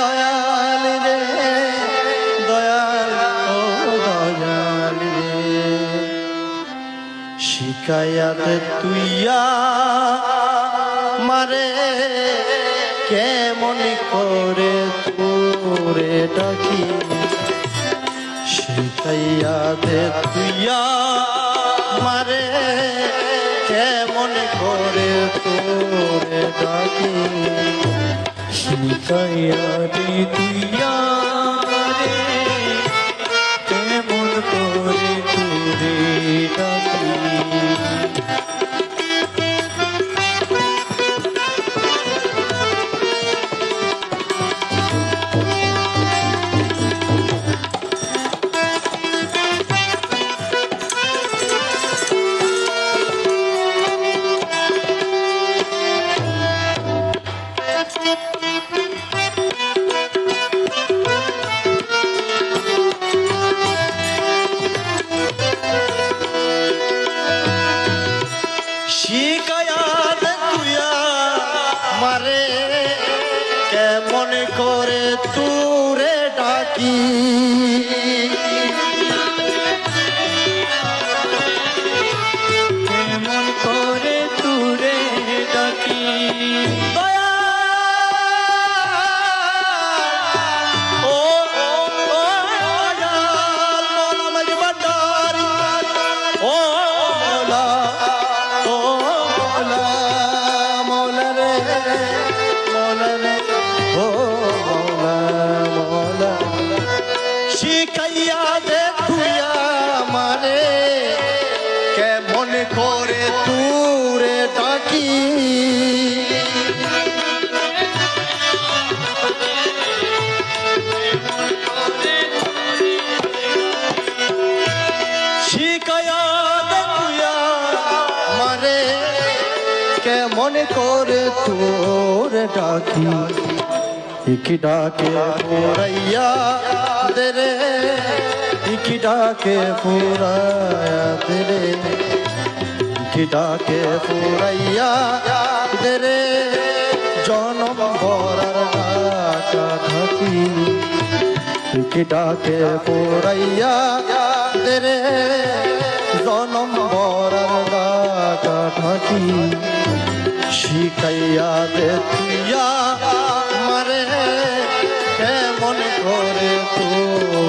দয়াল রে, দয়াল, ও দয়াল রে। শিকায়াত তুইয়া মারে, কেমন করে তোরে ডাকি? শিকাইয়াতে তুইয়া মারে, কেমন করে তোরে ডাকি? শিকাইয়া দে তুইয়া মারে কেমন করে তুরে ডাকি? শিখাইয়া দে তুইয়া মারে কেমন করে তুরে ডাকি। কেমন করে তোরে ডাকি। ইকি ডাকে পুরাইয়া দে ইকি ডাকে পুরাইয়া দে ইকি ডাকে পুরাইয়া দে জনম ভরার ডাকা ঢাকি ইকি ডাকে জনম ঢাকি শিখাইয়া দে তুইয়া মারে কেমন করে তোরে ডাকি